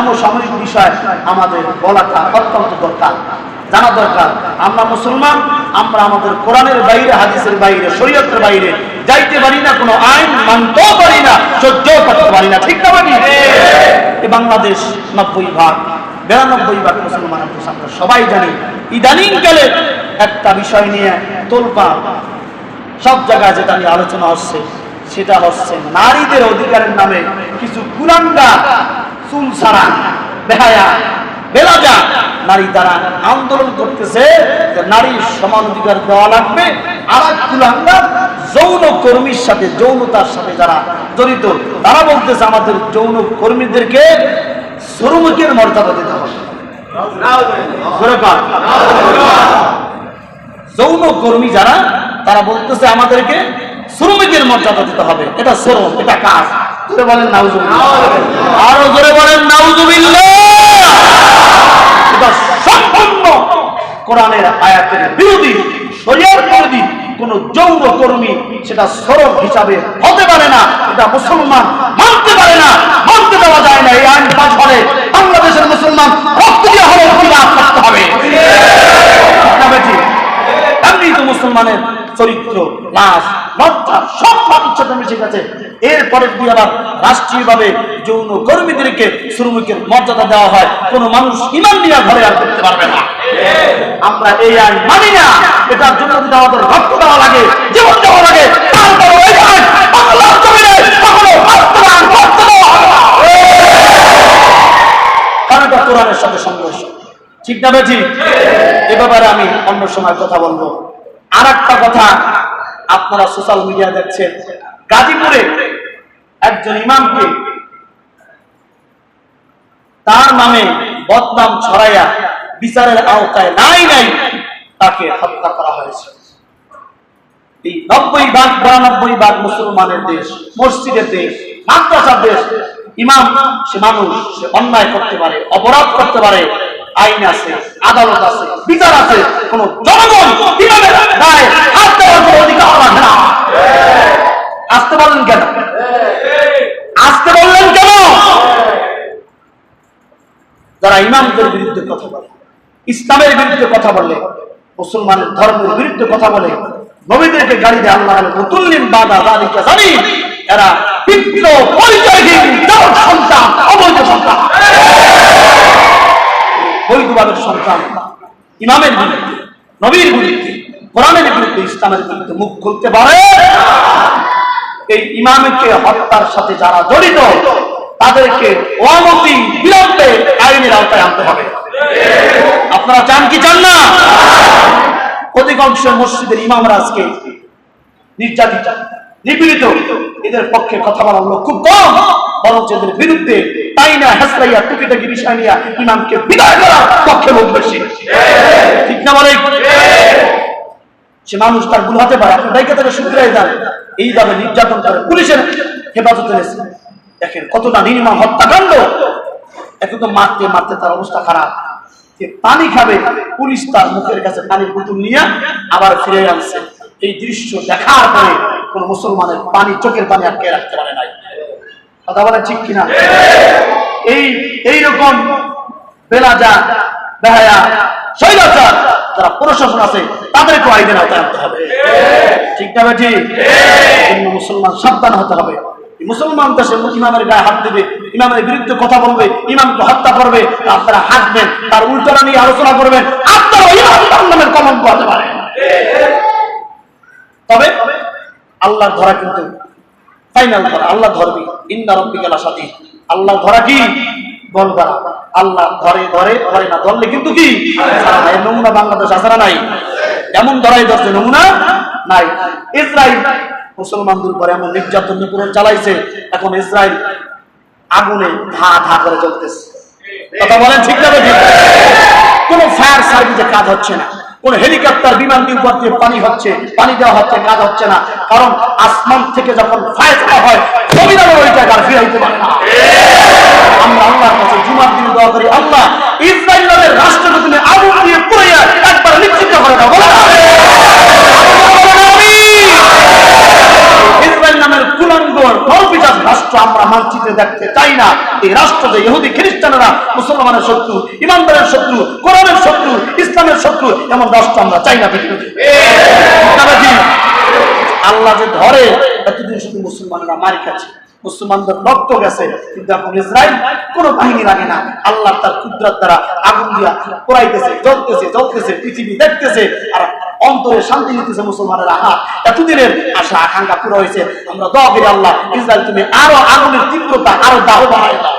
সমসাময়িক বিষয় আমাদের বলাটা অত্যন্ত দরকার। জানা দরকার, আমরা মুসলমান, আমরা আমাদের কোরআনের বাইরে, হাদিসের বাইরে, শরীয়তের বাইরে যাইতে পারি না, কোনো আইন মানতেও পারি না সহ্য করতে পারি না, ঠিক না এ বাংলাদেশ নব্বই ভাগ, বিরানব্বই ভাগ মুসলমানের দেশ আমরা সবাই জানি, ইদানিং কালে একটা বিষয় নিয়ে তোলপা সব জায়গায় যেটা নিয়ে আলোচনা হচ্ছে, সেটা হচ্ছে নারীদের অধিকারের নামে কিছু কুলাঙ্গা চুল ছাড়া। বেহায়া নারী দ্বারা আন্দোলন করতেছে যে সমান অধিকার দেওয়া লাগবে। আর যৌন কর্মীর সাথে, যৌনতার সাথে যারা জড়িত, তারা বলতেছে আমাদের যৌন কর্মীদেরকে শ্রমিকের মর্যাদা দিতে হবে। যৌন কর্মী যারা, তারা বলতেছে আমাদেরকে শ্রমিকের মর্যাদা দিতে হবে। এটা শ্রম এটা কাজ। জোরে বলেন নাউজুবিল্লাহ। আরও জোরে বলেন নাউজুবিল্লাহ। এটা সম্পূর্ণ কোরআনের আয়াতের বিরোধী শরিয়ার বিরোধী কোন যৌন কর্মী সেটা শ্রম হিসাবে হতে পারে না, এটা মুসলমান মানতে পারে না, মানতে দেওয়া যায় না, এই আইন পাশ বাংলাদেশের মুসলমান রক্ত দিয়ে হলে প্রতিবাদ করতে হবে? এমনি তো মুসলমানের চরিত্র, লাশ, লজ্জা, সব ইচ্ছাটা মিশে গেছে। এরপরে দিয়ে আবার রাষ্ট্রীয়ভাবে যৌন কর্মীদেরকে শ্রমিকের মর্যাদা দেওয়া হয়। কোনো মানুষ ইমান নিয়ে ঘরে আর করতে পারবে না। আমরা এই আইন মানি না। এটার জন্য যদি আমাদের রক্ত দেওয়া লাগে, জীবন দেওয়া লাগে আপনারা সোশ্যাল মিডিয়া দেখছেন। গাজীপুরে একজন ইমামকে তার নামে বদনাম ছড়াইয়া বিচারের আওতায় নাই নাই তাকে হত্যা করা হয়েছে। এই নব্বই ভাগ, বিরানব্বই ভাগ মুসলমানের দেশ, মসজিদের দেশ, মাদ্রাসার দেশ, ইমাম সে মানুষ, সে অন্যায় করতে পারে, অপরাধ করতে পারে, আইন আছে, আদালত আছে, বিচার আছে, কোন জনগণ আসতে বললেন কেন আসতে বললেন কেন যারা ইমামদের বিরুদ্ধে কথা বলে, ইসলামের বিরুদ্ধে কথা বলে, মুসলমানের ধর্মের বিরুদ্ধে কথা বলে, নবীদেরকে গাড়ি দেয় আল্লাহ নতুল্লিন বাদা জালিকা জানি এরা পিতৃ পরিচয়হীন সন্তান, অবৈধ সন্তান। বৈধবাদের সন্তান। ইমামের বিরুদ্ধে, নবীর বিরুদ্ধে, কোরআনের বিরুদ্ধে, ইসলামের বিরুদ্ধে মুখ খুলতে পারে এই ইমামকে হত্যার সাথে যারা জড়িত তাদেরকে অনতি বিলম্বে আইনের আওতায় আনতে হবে। আপনারা চান কি চান না? অধিকাংশ মসজিদের ইমামরা আজকে নির্যাতিত, নিপীড়িত। এদের পক্ষে কথা বলার লোক খুব কম বরং এদের বিরুদ্ধে তাই না হেসরাইয়া টুকিটাকি বিষয় নিয়ে ইমামকে বিদায় করার পক্ষে লোক বেশি। ঠিক না বলে সে মানুষ তার ভুল হতে পারে আপনার থেকে শুক্রাই যান এইভাবে নির্যাতন করে পুলিশের হেফাজতে নিয়েছে দেখেন কতটা নির্মম হত্যাকাণ্ড। এখন তো মারতে মারতে তার অবস্থা খারাপ। পানি খাবে পুলিশ তার মুখের কাছে পানির বোতল নিয়ে আবার ফিরে আনছে। এই দৃশ্য দেখার পরে কোন মুসলমানের পানি চোখের পানি আটকে রাখতে পারে নাই। কথা বলে ঠিক কিনা? এই এইরকম বেলাজা বেহায়া শৈলাচার যারা প্রশাসন আছে তাদেরকে আইনের আওতায় আনতে হবে। ঠিক না ঠিক। মুসলমান সাবধান হতে হবে। মুসলমান দেশে ইমামের গায়ে হাত দেবে, ইমামের বিরুদ্ধে কথা বলবে, ইমামকে হত্যা করবে আপনারা হাঁটবেন, তার উল্টোটা নিয়ে আলোচনা করবেন, আপনারা ইমাম নামের কলঙ্ক হতে পারে তবে আল্লাহর ধরা কিন্তু ফাইনাল ধরা আল্লাহ ধরবি ইন্না রব্বিকালা সাথী আল্লাহ ধরা কি? বলবা আল্লাহ ধরে ধরে ধরে না, ধরলে কিন্তু কি? নমুনা বাংলাদেশ না নাই? এমন ধরাই ধরছে, নমুনা নাই। ইসরায়েল মুসলমানদের উপর এমন নির্যাতন নিপীড়ন চালাইছে, এখন ইসরায়েল আগুনে ধা ধা করে চলতেছে কথা বলেন ঠিক না কোন ফায়ার সার্ভিসে কাজ হচ্ছে না, কোন হেলিকপ্টার বিমান দিয়ে উপর দিয়ে পানি হচ্ছে, পানি দেওয়া হচ্ছে, কাজ হচ্ছে না, কারণ আসমান থেকে যখন ফায়ার করা হয় জমিদার ওই জায়গা ফিরাইতে পারে না। আমরা আল্লাহর কাছে জুমার দিন দোয়া করি, আল্লাহ ইসরায়েলের রাষ্ট্রকে তুমি আগুন দিয়ে পুড়াইয়া একবার নিশ্চিত করে দাও বলো না? ইসরায়েল নামের কুলাঙ্গর নরপিচার রাষ্ট্র আমরা মানচিত্রে দেখতে চাই না। এই রাষ্ট্র যে ইহুদি, খ্রিস্টানেরা, মুসলমানের শত্রু, ইমানদারের শত্রু, কোরআনের শত্রু, ইসলামের শত্রু, এমন রাষ্ট্র আমরা চাই না আল্লাহ যে ধরে, এতদিন শুধু মুসলমানেরা মার খাচ্ছে মুসলমানদের রক্ত গেছে, কিন্তু এখন ইসরায়েল কোন বাহিনী লাগে না। আল্লাহ তার কুদরত দ্বারা আগুন দিয়া পোড়াইতেছে, জ্বলতেছে জ্বলতেছে, পৃথিবী দেখতেছে, আর অন্তরে শান্তি নিতেছে মুসলমানের আহা এতদিনের আশা, আকাঙ্ক্ষা পুরো হয়েছে। আমরা দোয়া আল্লাহ, ইসরায়েল তুমি আরও আগুনের তীব্রতা, আরও দাহ বাড়াই আল্লাহ